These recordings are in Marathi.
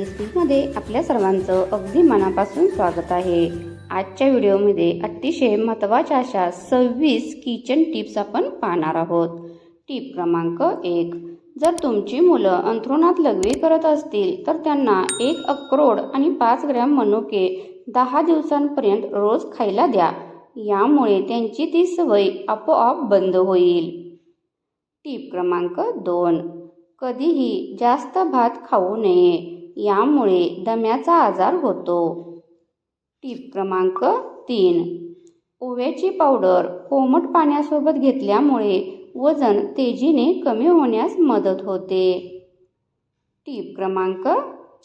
रेसिपीमध्ये आपल्या सर्वांचं अगदी मनापासून स्वागत आहे. आजच्या व्हिडिओमध्ये अतिशय महत्त्वाच्या अशा सव्वीस किचन टिप्स आपण पाहणार आहोत. टीप क्रमांक एक. जर तुमची मुलं अंथरुणात लघवी करत असतील तर त्यांना एक अक्रोड आणि पाच ग्रॅम मनुके दहा दिवसांपर्यंत रोज खायला द्या. यामुळे त्यांची ती सवय आपोआप बंद होईल. टीप क्रमांक दोन. कधीही जास्त भात खाऊ नये. यामुळे दम्याचा आजार होतो. टीप क्रमांक तीन. ओव्याची पावडर कोमट पाण्यासोबत घेतल्यामुळे वजन तेजीने कमी होण्यास मदत होते. टीप क्रमांक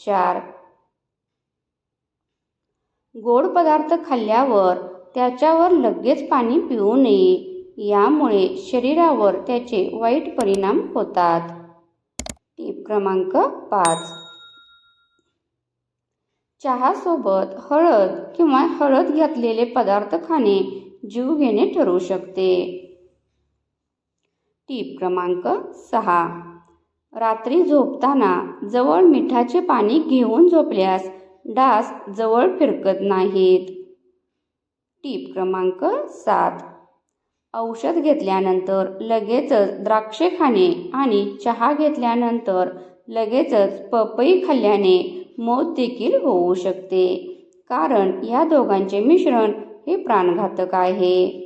चार. गोड पदार्थ खाल्ल्यावर त्याच्यावर लगेच पाणी पिऊ नये. यामुळे शरीरावर त्याचे वाईट परिणाम होतात. टीप क्रमांक पाच. चहासोबत हळद किंवा हळद घातलेले पदार्थ खाणे जीव घेणे ठरू शकते. टीप क्रमांक सहा. रात्री झोपताना जवळ मिठाचे पाणी घेऊन झोपल्यास डास जवळ फिरकत नाहीत. टीप क्रमांक सात. औषध घेतल्यानंतर लगेचच द्राक्षे खाणे आणि चहा घेतल्यानंतर लगेचच पपई खाल्ल्याने मौत देखील होऊ शकते. कारण या दोघांचे मिश्रण हे प्राणघातक आहे.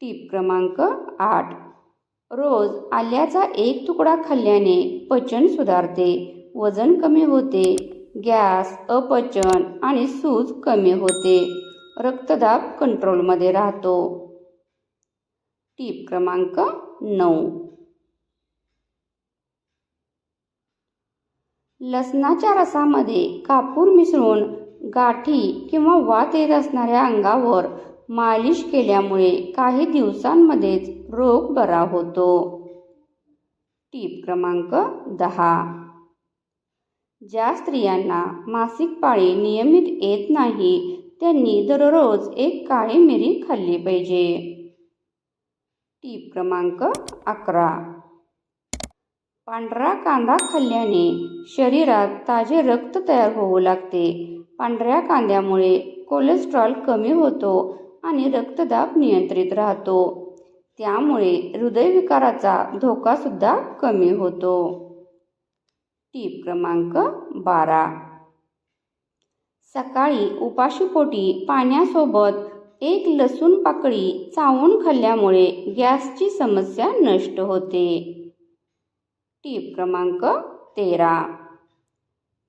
टीप क्रमांक आठ. रोज आल्याचा एक तुकडा खाल्ल्याने पचन सुधारते वजन कमी होते गॅस अपचन आणि सूज कमी होते. रक्तदाब कंट्रोलमध्ये राहतो. टीप क्रमांक नऊ. लसणाच्या रसामध्ये कापूर मिसळून गाठी किंवा वात येत असणाऱ्या अंगावर मालिश केल्यामुळे काही दिवसांमध्येच रोग बरा होतो. टीप क्रमांक दहा. ज्या स्त्रियांना मासिक पाळी नियमित येत नाही त्यांनी दररोज एक काळी मिरी खाल्ली पाहिजे. टीप क्रमांक अकरा. पांढरा कांदा खाल्ल्याने शरीरात ताजे रक्त तयार होऊ लागते. पांढऱ्या कांद्यामुळे कोलेस्ट्रॉल कमी होतो आणि रक्तदाब नियंत्रित राहतो. त्यामुळे हृदयविकाराचा धोकासुद्धा कमी होतो. टीप क्रमांक बारा. सकाळी उपाशीपोटी पाण्यासोबत एक लसूण पाकळी चावून खाल्ल्यामुळे गॅसची समस्या नष्ट होते. टीप क्रमांक तेरा.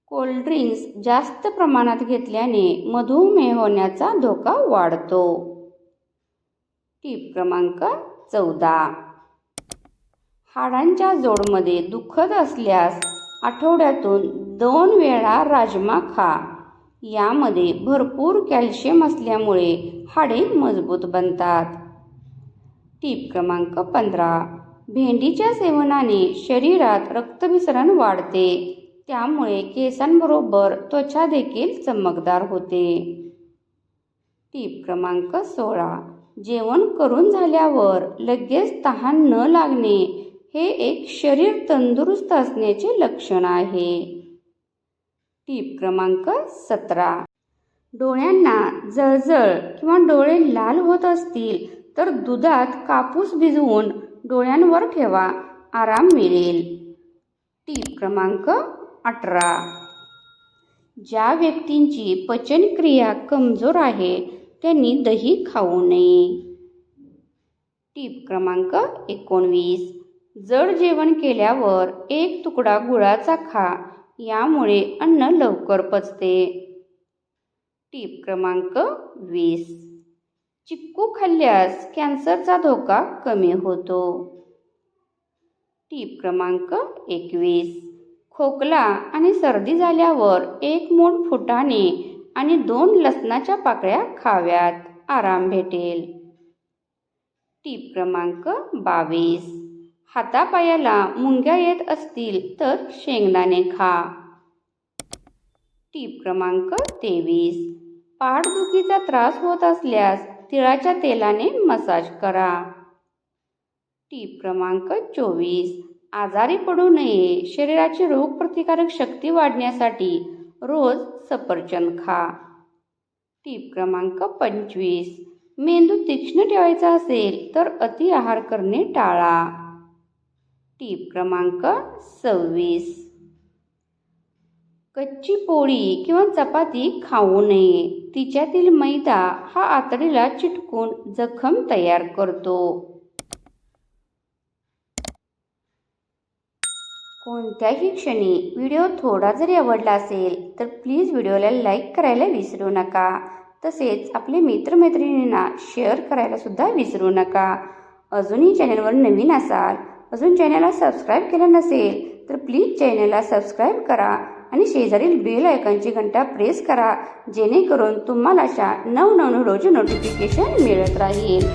कोल्ड्रिंक्स जास्त प्रमाणात घेतल्याने मधुमेह होण्याचा धोका वाढतो. टीप क्रमांक चौदा. हाडांच्या जोडमध्ये दुखत असल्यास आठवड्यातून दोन वेळा राजमा खा. यामध्ये भरपूर कॅल्शियम असल्यामुळे हाडे मजबूत बनतात. टीप क्रमांक पंधरा. भेंडीच्या सेवनाने शरीरात रक्तभिसरण वाढते. त्यामुळे केसांबरोबर त्वचा देखील चमकदार होते. टीप क्रमांक सोळा. जेवण करून झाल्यावर लगेच तहान न लागणे हे एक शरीर तंदुरुस्त असण्याचे लक्षण आहे. टीप क्रमांक सतरा. डोळ्यांना जळजळ किंवा डोळे लाल होत असतील तर दुधात कापूस भिजवून डोळ्यांवर ठेवा. आराम मिळेल. टीप क्रमांक अठरा. ज्या व्यक्तींची पचनक्रिया कमजोर आहे त्यांनी दही खाऊ नये. टीप क्रमांक एकोणवीस. जड जेवण केल्यावर एक तुकडा गुळाचा खा. यामुळे अन्न लवकर पचते. टीप क्रमांक वीस. चिक्कू खाल्ल्यास कॅन्सरचा धोका कमी होतो. टीप क्रमांक एकवीस. खोकला आणि सर्दी झाल्यावर एक मूठ फुटाणे आणि दोन लसणाच्या पाकळ्या खाव्यात. आराम भेटेल. टीप क्रमांक बावीस. हातापायाला मुंग्या येत असतील तर शेंगदाणे खा. टीप क्रमांक तेवीस. पाठदुखीचा त्रास होत असल्यास तिळाच्या तेलाने मसाज करा. टीप क्रमांक चोवीस. आजारी पडू नये. शरीराची रोगप्रतिकारक शक्ती वाढण्यासाठी रोज सफरचंद खा. टीप क्रमांक पंचवीस. मेंदू तीक्ष्ण ठेवायचा असेल तर अति आहार करणे टाळा. टीप क्रमांक सव्वीस. कच्ची पोळी किंवा चपाती खाऊ नये. तिच्यातील मैदा हा आतडीला चिटकून जखम तयार करतो. कोणत्याही क्षणी व्हिडिओ थोडा जरी आवडला असेल तर प्लीज व्हिडिओला लाईक करायला विसरू नका. तसेच आपले मित्रमैत्रिणींना शेअर करायला सुद्धा विसरू नका. अजूनही चॅनलवर नवीन असाल अजून चॅनलला सबस्क्राईब केलं नसेल तर प्लीज चॅनलला सबस्क्राईब करा. आणि शेजारील बेल आयकॉनची घंटा प्रेस करा जेणेकरून तुम्हाला अशा नवनवीन रोज नोटिफिकेशन मिळत राहील.